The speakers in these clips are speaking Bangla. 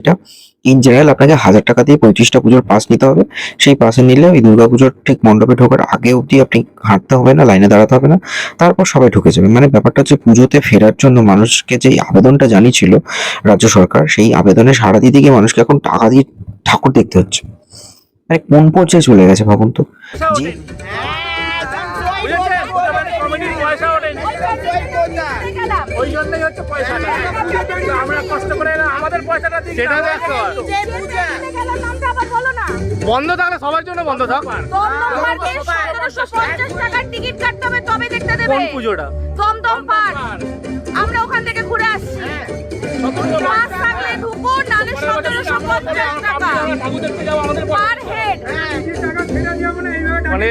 এটা। ইন জেনারেল আপনাকে হাজার টাকা দিয়ে পঁয়ত্রিশটা পুজোর পাস নিতে হবে। সেই পাসে নিলে ওই দুর্গাপুজোর ঠিক মণ্ডপে ঢোকার আগে অবধি আপনি হাঁটতে হবে না লাইনে দাঁড়াতে হবে না। তারপর সবাই ঢুকে যাবে। মানে ব্যাপারটা হচ্ছে পুজোতে ফেরার জন্য মানুষকে যে আবেদনটা জানিয়েছিল রাজ্য সরকার সেই আবেদনে সাড়া দিতে গিয়ে মানুষকে এখন টাকা দিয়ে ঠাকুর দেখতে হচ্ছে। মানে কোন পর্যায়ে চলে গেছে ভাবুন তো? যে মানে পয়সা ওই জন্যই। হচ্ছে কষ্ট করে আমাদের পয়সাটা দিন সেটা দেখো। বন্ধ থাকলে সবার জন্য বন্ধ থাক। টিকিট কাটতে হবে তবে দেখতে দেবে। কোন পুজোটা? দমদম পার্ক। আমরা ওখান থেকে ঘুরে আসছি। পাস থাকলে ঢুকো নালে সতেরোশো পঞ্চাশ টাকা। Per head. মানে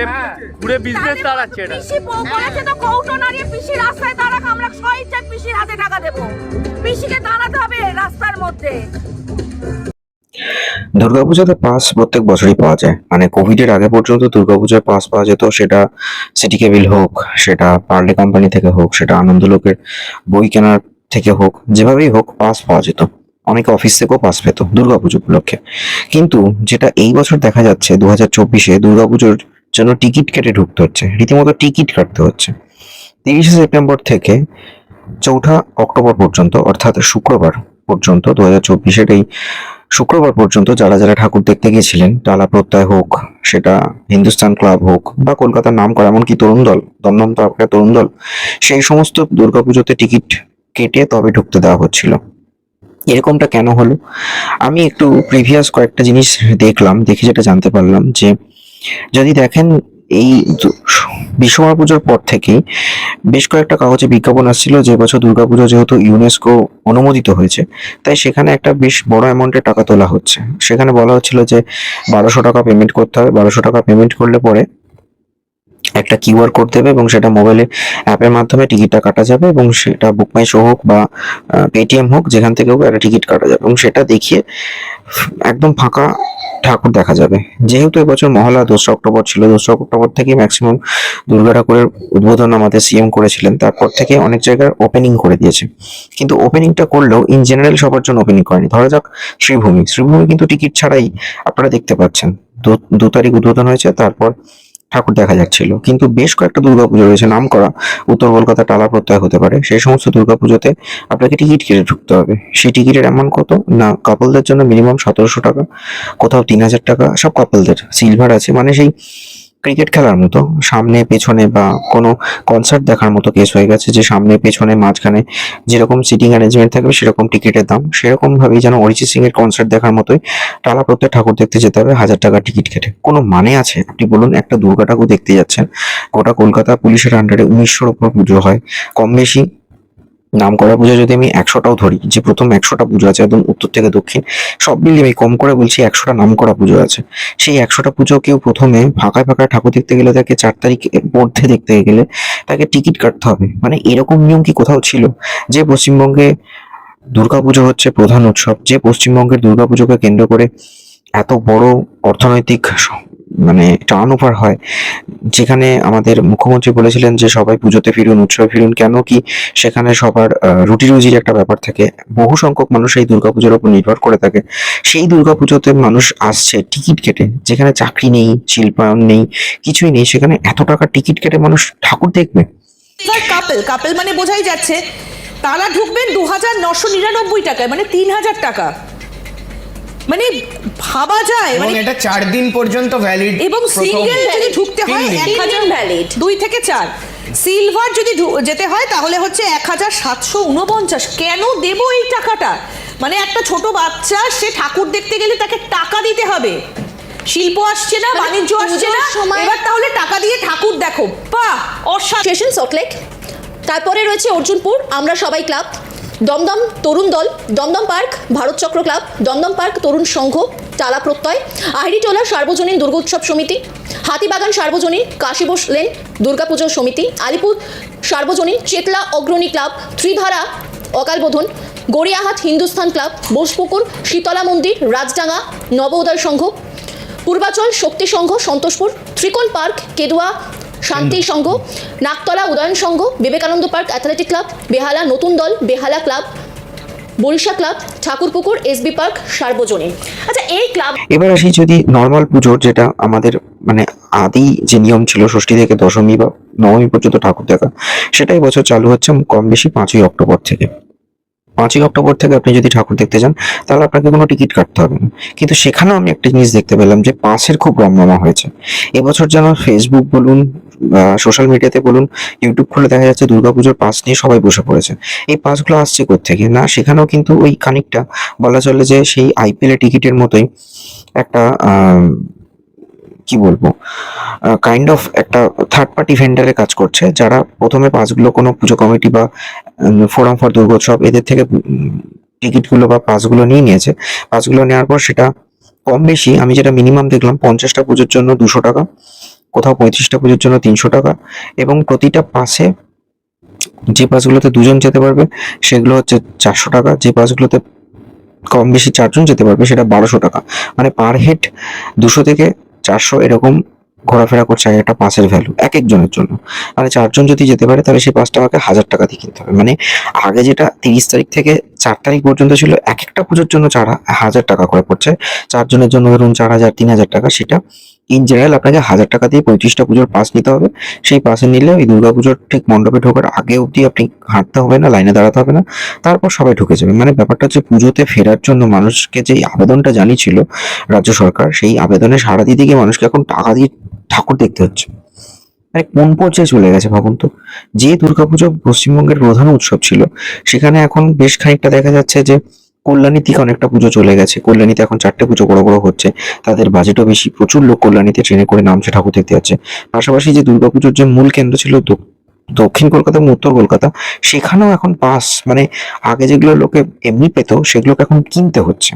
ঘুরে বিজনেস চালাচ্ছে এটা। পিসি বউ বলেছে তো কৌটো নাড়িয়ে পিসি রাস্তায় দাঁড়াক আমরা স্বইচ্ছায় পিসির হাতে টাকা দেবো। পিসিকে দাঁড়াতে হবে রাস্তার মধ্যে। দুর্গাপূজাতে পাস প্রত্যেক বছরই পাওয়া যায়। মানে কোভিডের আগে পর্যন্ত দুর্গাপূজায় পাস পাওয়া যেত সেটা সিটি কেবিল হোক সেটা পার্লে কোম্পানি থেকে হোক সেটা আনন্দলোকের বই কেনার থেকে হোক যেভাবেই হোক পাস পাওয়া যেত। অনেকে অফিস থেকেও পাস পেত দুর্গাপুজো উপলক্ষে। কিন্তু যেটা এই বছর দেখা যাচ্ছে দু হাজার চব্বিশে দুর্গাপুজোর জন্য টিকিট কেটে ঢুকতে হচ্ছে। রীতিমতো টিকিট কাটতে হচ্ছে। তিরিশে সেপ্টেম্বর থেকে চৌঠা অক্টোবর পর্যন্ত, অর্থাৎ শুক্রবার পর্যন্ত দু হাজার চব্বিশের এই শুক্রবার পর্যন্ত যারা যারা ঠাকুর দেখতে গিয়েছিলেন টালা প্রত্যয় হোক, সেটা হিন্দুস্তান ক্লাব হোক বা কলকাতার নাম করা এমনকি তরুণ দল, দমদম তারপরে তরুণ দল, সেই সমস্ত দুর্গাপুজোতে টিকিট কেটে তবে ঢুকতে দেওয়া হচ্ছিল। এরকমটা কেন হলো? আমি একটু প্রিভিয়াস কয়েকটা জিনিস দেখলাম, দেখে যেটা জানতে পারলাম যে যদি দেখেন এই বিশ্বকর্মা পুজোর পর থেকেই বেশ কয়েকটা কাগজে বিজ্ঞাপন আসছিল যে বছর দুর্গাপুজো যেহেতু ইউনেস্কো অনুমোদিত হয়েছে, তাই সেখানে একটা বেশ বড় অ্যামাউন্টের টাকা তোলা হচ্ছে। সেখানে বলা হচ্ছিল যে বারোশো টাকা পেমেন্ট করতে হবে। বারোশো টাকা পেমেন্ট করলে পরে একটা কিউআর কোড দেবে এবং সেটা মোবাইলে অ্যাপের মাধ্যমে টিকিটটা কাটা যাবে এবং সেটা বুক মাই শো হোক বা পেটিএম হোক, যেখান থেকে হোক একটা টিকিট কাটা যাবে এবং সেটা দেখিয়ে একদম ফাঁকা ঠাকুর দেখা যাবে। যেহেতু এবছর মহালয়া দোসরা অক্টোবর ছিল, দোসরা অক্টোবর থেকে ম্যাক্সিমাম দুর্গা ঠাকুরের উদ্বোধন আমাদের সিএম করেছিলেন। তারপর থেকে অনেক জায়গায় ওপেনিং করে দিয়েছে। কিন্তু ওপেনিংটা করলেও ইন জেনারেল সবার জন্য ওপেনিং করেনি। ধরা যাক শ্রীভূমি। শ্রীভূমি কিন্তু টিকিট ছাড়াই আপনারা দেখতে পাচ্ছেন। দু তারিখ উদ্বোধন হয়েছে, তারপর ঠাকুর দেখা যাচ্ছিল। কিন্তু বেশ কয়েকটা দুর্গাপুজো রয়েছে নাম করা উত্তর কলকাতা টালা প্রত্যয় হতে পারে। সেই সমস্ত দুর্গাপুজোতে আপনাকে টিকিট কেটে ঢুকতে হবে। সেই টিকিটের অ্যামাউন্ট কত? না কাপলদের জন্য মিনিমাম সতেরোশো টাকা, কোথাও তিন হাজার টাকা, সব কাপলদের সিলভার আছে মানে সেই ক্রিকেট খেলার মতো, সামনে, পেছনে বা কোনো কনসার্ট দেখার মতো কেস হয়ে গেছে যে সামনে, পেছনে, মাঝখানে যেরকম সিটিং অ্যারেঞ্জমেন্ট থাকবে সেরকম টিকিটের দাম। সেরকমভাবেই যেন অরিজিৎ সিং এর কনসার্ট দেখার মতোই টালা প্রত্যেক ঠাকুর দেখতে যেতে হবে, হাজার টাকা টিকিট কেটে। কোনো মানে আছে? আপনি বলুন, একটা দুর্গা ঠাকুর দেখতে যাচ্ছেন, গোটা কলকাতা পুলিশের আন্ডারে উনিশশোর উপর পুজো হয়। কম বেশি নাম করা পুজো যদি আমি একশোটাও ধরি, যে প্রথম একশোটা পুজো আছে একদম উত্তর থেকে দক্ষিণ, সব মিলিয়ে আমি কম করে বলছি একশোটা নাম করা পুজো আছে। সেই একশোটা পুজো কেউ প্রথমে ফাঁকায় ফাঁকায় ঠাকুর দেখতে গেলে তাকে চার তারিখ মধ্যে দেখতে গেলে তাকে টিকিট কাটতে হবে। মানে এরকম নিয়ম কি কোথাও ছিল? যে পশ্চিমবঙ্গে দুর্গাপুজো হচ্ছে প্রধান উৎসব, যে পশ্চিমবঙ্গের দুর্গাপুজোকে কেন্দ্র করে এত বড় অর্থনৈতিক মানে টার্ন ওভার হয়। যেখানে আমাদের মুখ্যমন্ত্রী বলেছিলেন যে, সবাই পুজোতে ফিরুন, উৎসবে ফিরুন, কেন কি সেখানে সবার রুটি রুজির একটা ব্যাপার থাকে। বহু সংখ্যক মানুষ এই দুর্গাপুজোর উপর নির্ভর করে থাকে। সেই দুর্গাপুজোতে মানুষ আসছে টিকিট কেটে, যেখানে চাকরি নেই, শিল্পায়ন নেই, কিছুই নেই, সেখানে এত টাকা টিকিট কেটে মানুষ ঠাকুর দেখবে। কাপেল কাপেল মানে বোঝাই যাচ্ছে, তারা ঢুকবেন দু হাজার নশো নিরানব্বই টাকায় মানে তিন হাজার টাকা। মানে ভাবা যায় মানে এটা চার দিন পর্যন্ত ভ্যালিড এবং সিঙ্গেল যদি ঢুকতে হয় এক হাজার ভ্যালিড দুই থেকে চার। সিলভার যদি যেতে হয় তাহলে হচ্ছে এক হাজার সাতশো উনপঞ্চাশ। কেন দেবো এই টাকাটা? মানে একটা ছোট বাচ্চা সে ঠাকুর দেখতে গেলে তাকে টাকা দিতে হবে। শিল্প আসছে না বাণিজ্য আসছে না এবার তাহলে টাকা দিয়ে ঠাকুর দেখো। বাহ! অসাধারণ সল্টলেক তারপরে রয়েছে অর্জুনপুর। আমরা সবাই ক্লাব দমদম তরুণ দল, Dumdum park, Bharat Chakra club, Dumdum park Tarun Sangha Tala Pratyay Ahiritola Sarbojanin দুর্গোৎসব সমিতি, হাতিবাগান সার্বজনীন Kashibose lane Durga Puja Samiti, Alipore Sarbojanin Chetla Agrani club, Tridhara Akalbodhan Gariahat Hindustan club, Bosepukur, Sitala Mandir, Rajdanga নব উদয় সংঘ, পূর্বাচল শক্তি সংঘ, Santoshpur, Trikon park, Kedua Shanti Sangha Naktala Udayan Sangha, Vivekananda park athletic club, Behala Natun Dal, Behala club, Barisha club, Thakurpukur SB park, Sarbojanin. আচ্ছা এই ক্লাব এবার আসি যদি নর্মাল পুজোর, যেটা আমাদের মানে আদি যে নিয়ম ছিল, ষষ্ঠী থেকে দশমী বা নবমী পর্যন্ত ঠাকুর দেখা সেটাই বছর চালু হচ্ছে কম বেশি পাঁচই অক্টোবর থেকে। পাঁচই অক্টোবর থেকে আপনি যদি ঠাকুর দেখতে যান, তাহলে আপনাকে কোনো টিকিট কাটতে হবে না। কিন্তু সেখানেও আমি একটা জিনিস দেখতে পেলাম যে পাসের খুব রমরমা হয়েছে। এবছর যেন ফেসবুক বলুন সোশ্যাল মিডিয়াতে বলুন ইউটিউব খুলে দেখা যাচ্ছে দুর্গাপুজোর পাস নিয়ে সবাই বসে পড়েছে। এই পাসগুলো আসছে থেকে না, সেখানেও কিন্তু ওই খানিকটা বলা চলে যে সেই আইপিএল টিকিটের মতোই একটা কি বলব? কাইন্ড অফ একটা থার্ড পার্টি ভেন্ডারে কাজ করছে, যারা প্রথমে পাসগুলো কোনো পুজো কমিটি বা ফোরাম ফর দুর্গোৎসব এদের থেকে টিকিটগুলো বা পাসগুলো নিয়ে নিয়েছে। পাসগুলো নেওয়ার পর সেটা কম বেশি, আমি যেটা মিনিমাম দেখলাম, পঞ্চাশটা পুজোর জন্য দুশো টাকা, কোথাও পঁয়ত্রিশটা পুজোর জন্য তিনশো টাকা, এবং প্রতিটা পাসে যে পাসগুলোতে দুজন যেতে পারবে, সেগুলো হচ্ছে চারশো টাকা, যে পাসগুলোতে কম বেশি চারজন যেতে পারবে, সেটা বারোশো টাকা। মানে পার হেড দুশো থেকে চারশো এরকম ঘোরাফেরা করছে এক একটা পাঁচের ভ্যালু এক একজনের জন্য। মানে চারজন যদি যেতে পারে, তাহলে সেই পাঁচটা আমাকে হাজার টাকা দিয়ে কিনতে হবে। মানে আগে যেটা তিরিশ তারিখ থেকে চার তারিখ পর্যন্ত ছিল, এক একটা পুজোর জন্য চার হাজার টাকা করে পড়ছে। চারজনের জন্য ধরুন চার হাজার, তিন হাজার টাকা, সেটা ইন জেনারেল আপনাকে হাজার টাকা দিয়ে পঁয়ত্রিশটা পুজোর পাস নিতে হবে। সেই পাসে নিলে ওই পুজোর ঠিক মণ্ডপে ঢোকার আগে অবধি আপনি হাঁটতে হবে না লাইনে দাঁড়াতে হবে না, তারপর সবাই ঢুকে যাবে। মানে ব্যাপারটা হচ্ছে পুজোতে ফেরার জন্য মানুষকে যে আবেদনটা জানিয়েছিল রাজ্য সরকার, সেই আবেদনে সাড়া দিতে গিয়ে মানুষকে এখন টাকা দিয়ে ঠাকুর দেখতে হচ্ছে। মানে কোন পর্যায়ে চলে গেছে ভাবুন তো? যে দুর্গাপুজো পশ্চিমবঙ্গের প্রধান উৎসব ছিল, সেখানে এখন বেশ খানিকটা দেখা যাচ্ছে যে কল্যাণী থেকে অনেকটা পুজো চলে গেছে। কল্যাণীতে এখন চারটে পুজো বড় বড় হচ্ছে। তাদের বাজেটও বেশি। প্রচুর লোক কল্যাণীতে ট্রেনে করে নামছে ঠাকুর দেখতে যাচ্ছে। পাশাপাশি যে দুর্গাপুজোর যে মূল কেন্দ্র ছিল দক্ষিণ কলকাতা এবং উত্তর কলকাতা, সেখানেও এখন পাস। মানে আগে যেগুলো লোকে এমনি পেত, সেগুলোকে এখন কিনতে হচ্ছে।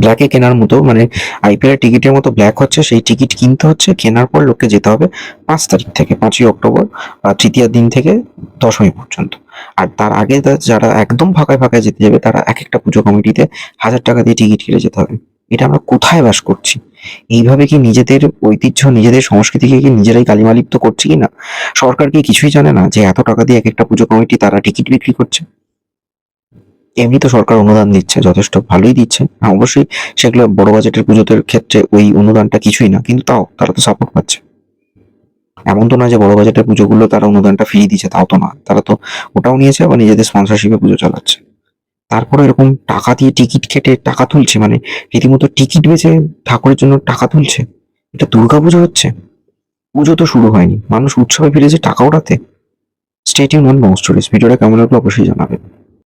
ব্ল্যাকে কেনার মতো মানে আইপিএল টিকিটের মতো ব্ল্যাক হচ্ছে, সেই টিকিট কিনতে হচ্ছে, কেনার পর লোককে যেতে হবে পাঁচ তারিখ থেকে, পাঁচই অক্টোবর তৃতীয় দিন থেকে দশমী পর্যন্ত। আর তার আগে যারা একদম ফাঁকায় ফাঁকায় যেতে যাবে, তারা এক একটা পুজো কমিটিতে হাজার টাকা দিয়ে টিকিট কেটে যেতে হবে। এটা আমরা কোথায় বাস করছি? এইভাবে কি নিজেদের ঐতিহ্য, নিজেদের সংস্কৃতিকে কি নিজেরাই কালিমালিপ্ত করছি কি না সরকার কি কিছুই জানে না যে এত টাকা দিয়ে এক একটা পুজো কমিটি তারা টিকিট বিক্রি করছে? এমনি তো সরকার অনুদান দিচ্ছে যথেষ্ট ভালোই দিচ্ছে। হ্যাঁ, অবশ্যই সেগুলো বড় বাজেটের পুজোদের ক্ষেত্রে ওই অনুদানটা কিছুই না কিন্তু তাও তারা তো সাপোর্ট পাচ্ছে। এমন তো না যে বড় বাজেটের পুজোগুলো তারা অনুদানটা ফিরিয়ে দিচ্ছে তাও তো না। তারা তো ওটাও নিয়েছে আবার নিজেদের স্পন্সরশিপে পুজো চালাচ্ছে। তারপরে এরকম টাকা দিয়ে টিকিট কেটে টাকা তুলছে মানে রীতিমতো টিকিট বেচে ঠাকুরের জন্য টাকা তুলছে এটা দুর্গাপুজো হচ্ছে? পুজো তো শুরু হয়নি মানুষ উৎসবে ফিরেছে টাকা ওড়াতে। Stay tuned on Mou stories ভিডিওটা কেমন লাগল অবশ্যই জানাবেন।